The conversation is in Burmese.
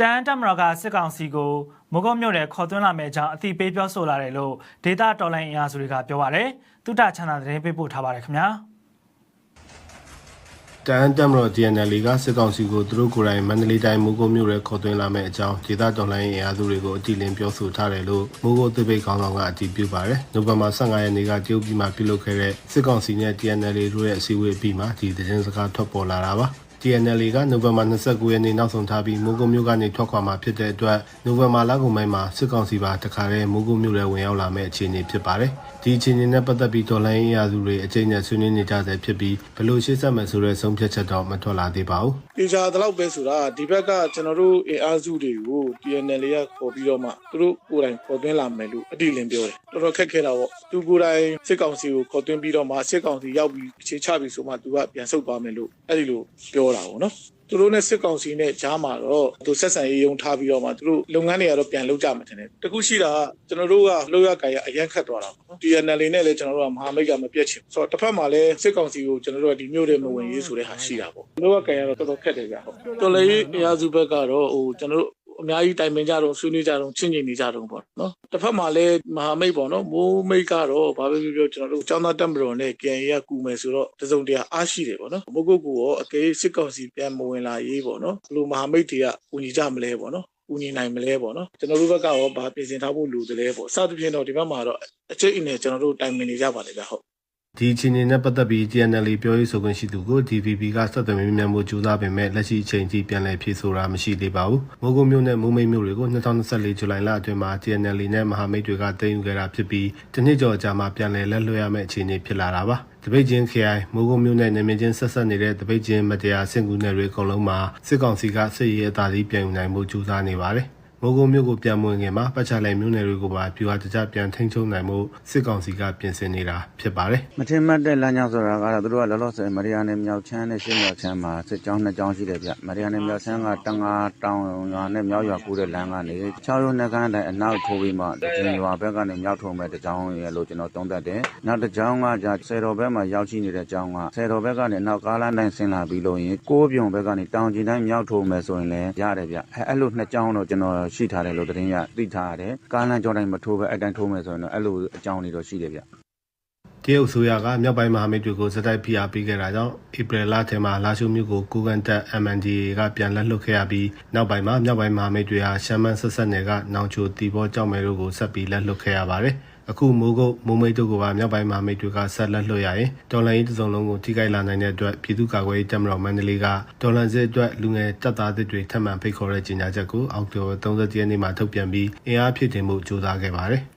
တန်တမရကစစ်ကောင်စီကိုမိုးကုတ်မြို့နယ်ခေါ်သွင်းလာမယ့်အကြောင်းအသိပေးပြောဆိုလာတယ်လို့ဒေတာတော်လိုင်းအင်အားစုတွေကပြောပါတယ်။တုတချန်တာသတင်းပေးပို့ထားပါတယ်ခင်ဗျာ။တန်တမတော် DNL ကစစ်ကောင်စီကိုသူတို့ကိုယ်တိုင်မန္တလေးတိုင်းမိုးကုတ်မြို့ရဲခေါ်သွင်းလာမယ့်အကြောင်းဒေသတော်လှန်ရေးအင်အားစုတွေကိုအတိအလင်းပြောဆိုထားတယ်လို့မိုးကုတ်သပိတ်ခေါင်းဆောင်ကအတည်ပြုပါတယ်။နိုဝင်ဘာ15ရက်နေ့ကတရုတ်ပြည်မှာပြုလုပ်ခဲ့တဲ့စစ်ကောင်စီနဲ့ DNL တို့ရဲ့အစည်းအဝေးပြီးမှဒီသတင်းစကားထွက်ပေါ်လာတာပါ။ TNL ကနိုဝင်ဘာ29ရက်နေ့နောက်ဆုံးထားပြီးမိုးကုတ်မြို့ကနေထွက်ခွာမှာဖြစ်တဲ့အတွက်နိုဝင်ဘာလကုန်ပိုင်းမှာစစ်ကောင်စီပါတခါတည်းမိုးကုတ်မြို့ထဲဝင်ရောက်လာမယ့်အခြေအနေဖြစ်ပါတယ်။ဒီအခြေအနေနဲ့ပတ်သက်ပြီးတော်လိုင်းအင်အားစုတွေအကြိမ်နဲ့ဆွေးနွေးနေကြဆဲဖြစ်ပြီးဘယ်လိုရှေ့ဆက်မယ်ဆိုတဲ့ဆုံးဖြတ်ချက်တော့မထွက်လာသေးပါဘူး။တေချာတလောက်ပဲဆိုတာဒီဘက်ကကျွန်တော်တို့အင်အားစုတွေကို TNL ကခေါ်ပြီးတော့မှသူတို့ကိုယ်တိုင်ခေါ်သွင်းလာမယ်လို့အတိအလင်းပြောတယ်တော်တော်ခက်ခဲတာပေါ့သူကိုယ်တိုင်စစ်ကောင်စီကိုခေါ်သွင်းပြီးတော့မှစစ်ကောင်စီရောက်ပြီးအခြေချပြီးဆိုမှသူကပြန်ဆုတ်သွားမယ်လို့အဲ့ဒီလိုပြောတာပေါ့နော်သူတို့နဲ့စစ်ကောင်စီနဲ့ကြားမှာတော့သူဆက်ဆံရေးယုံထားပြီးတော့မှသူတို့လုပ်ငန်းတွေကတော့ပြန်လုပ်ကြမှာတယ်တခုရှိတာကကျွန်တော်တို့ကလောက်ရကြရအရန်ခတ်သွားတာပေါ့နော် TNL နဲ့လည်းကျွန်တော်တို့ကမဟာမိတ်ကမပြတ်ချင်ဆိုတော့တစ်ဖက်မှာလည်းစစ်ကောင်စီကိုကျွန်တော်တို့ကဒီမျိုးတွေမဝင်ရေးဆိုတဲ့ဟာရှိတာပေါ့လောက်ရကြရတော့တော်တော်ခက်တယ်ကြာဟုတ်တော်လည်းအရာစုဘက်ကတော့ဟိုကျွန်တော်တို့ အများကြီးတိုင်ပင်ကြတော့ဆွေးနွေးကြတော့ချင်းချင်းနေကြတော့ပေါ့နော်တစ်ဖက်မှာလည်းမဟာမိတ်ပေါ့နော်မိုးမိတ်ကတော့ဘာပဲပြောပြောကျွန်တော်တို့ចောင်းသားတက်မတော်နဲ့ KN ရကူမယ်ဆိုတော့တစုံတရာအားရှိတယ်ပေါ့နော်မိုးကုတ်ကူရောအကေစစ်ကောင်စီပြန်မဝင်လာရေးပေါ့နော်ဘလို့မဟာမိတ်တွေကကူညီကြမလဲပေါ့နော်ကူညီနိုင်မလဲပေါ့နော်ကျွန်တော်တို့ဘက်ကရောဗာပြင်ဆင်ထားဖို့လိုတယ်လဲပေါ့စသဖြင့်တော့ဒီဘက်မှာတော့အချိတ်အင်းနဲ့ကျွန်တော်တို့တိုင်ပင်နေကြပါလေဗျဟုတ် ဒီအချိန်နဲ့ပတ်သက်ပြီး TNL ပြောရေးဆိုခွင့်ရှိသူကို DVB ကဆက်သွယ်မေးမြန်းမှုကြိုးစားပေမဲ့လက်ရှိအချိန်ထိပြန်လည်ဖြေဆိုတာမရှိသေးပါဘူး။မိုးကုတ်မြို့နဲ့မိုးမိတ်မြို့တွေကို2024ဇူလိုင်လအတွင်းမှာ TNL နဲ့မဟာမိတ်တွေကတင်ယူခဲ့တာဖြစ်ပြီးတနှစ်ကျော်ကြာမှပြန်လည်လက်လွှဲရမယ့်အခြေအနေဖြစ်လာတာပါ။တပိတ်ချင်းခရိုင်မိုးကုတ်မြို့နဲ့နေမင်းချင်းဆက်ဆက်နေတဲ့တပိတ်ချင်းမတရားဆင်ကူနယ်တွေအကုန်လုံးမှာစစ်ကောင်စီကစစ်ရေးအသာစီးပြန်ယူနိုင်မှုကြိုးစားနေပါတယ်။ မိုးကုတ်မြို့ကိုပြန်မဝင်ခင်မှာပတ်ချလိုက်မြို့နယ်တွေကိုပါပြူဟာတကြပြန်ထိန်းချုပ်နိုင်မှုစစ်ကောင်စီကပြင်ဆင်နေတာဖြစ်ပါတယ်မထင်မှတ်တဲ့လမ်းကြောင်းဆိုတာကတော့သူတို့ကလောလောဆယ်မရီယာနယ်မြောက်ချမ်းနဲ့ရှင်းမြောက်ချမ်းမှာစစ်ကြောင်းနှစ်ကြောင်းရှိတယ်ဗျမရီယာနယ်မြောက်ချမ်းကတငါတောင်ရွာနဲ့မြောက်ရွာကူးတဲ့လမ်းကနေ6ရုံနှကန်းတိုင်အနောက်ထိုးပြီးမှဒီရွာဘက်ကနေမြောက်ထုံမဲ့တကြောင်းရဲ့လို့ကျွန်တော်သုံးသပ်တယ်နောက်တစ်ကြောင်းကじゃဆယ်တော်ဘက်မှာရောက်ရှိနေတဲ့ကြောင်းကဆယ်တော်ဘက်ကနေနောက်ကားလမ်းတိုင်းဆင်းလာပြီးလို့ရင်ကိုးပြုံဘက်ကနေတောင်ကျင်တိုင်းမြောက်ထုံမဲ့ဆိုရင်လည်းရတယ်ဗျအဲအဲ့လိုနှစ်ကြောင်းတော့ကျွန်တော်ရှိထားတယ်လို့သတင်းရသိထားရတယ်ကားလမ်းကြောတိုင်းမထိုးပဲအတိုင်းထိုးမယ်ဆိုရင်တော့အဲ့လိုအကြောင်းတွေတော့ရှိတယ်ဗျတရုတ်ဆိုရကမြောက်ပိုင်းမဟာမိတ်တွေကိုစတိုက်ဖိအားပေးခဲ့တာကြောင့်ဧပြီလထဲမှာလာရှုမြို့ကိုကူကန်တက် MNDA ကပြန်လက်လွတ်ခဲ့ရပြီးနောက်ပိုင်းမှာမြောက်ပိုင်းမဟာမိတ်တွေဟာရှမ်းမန်းဆက်ဆက်နယ်ကနောင်ချိုတီဘောကြောက်မဲတို့ကိုဆက်ပြီးလက်လွတ်ခဲ့ရပါတယ်။ အခုမိုးကုတ်မိုးမိတ်တို့ကပါမြောက်ပိုင်းမဟာမိတ်တွေကဆက်လက်လွတ်ရရင်တော်လန်ရေးတစုံလုံးကိုထိခိုက်လာနိုင်တဲ့အတွက်ပြည်သူ့ကာကွယ်ရေးတပ်မတော်မန္တလေးကတော်လန်စစ်အတွက်လူငယ်တပ်သားတွေထပ်မံဖိတ်ခေါ်တဲ့ကြေညာချက်ကိုအောက်တိုဘာ30ရက်နေ့မှာထုတ်ပြန်ပြီးအင်အားဖြစ်တင်မှုစ조사ခဲ့ပါတယ်။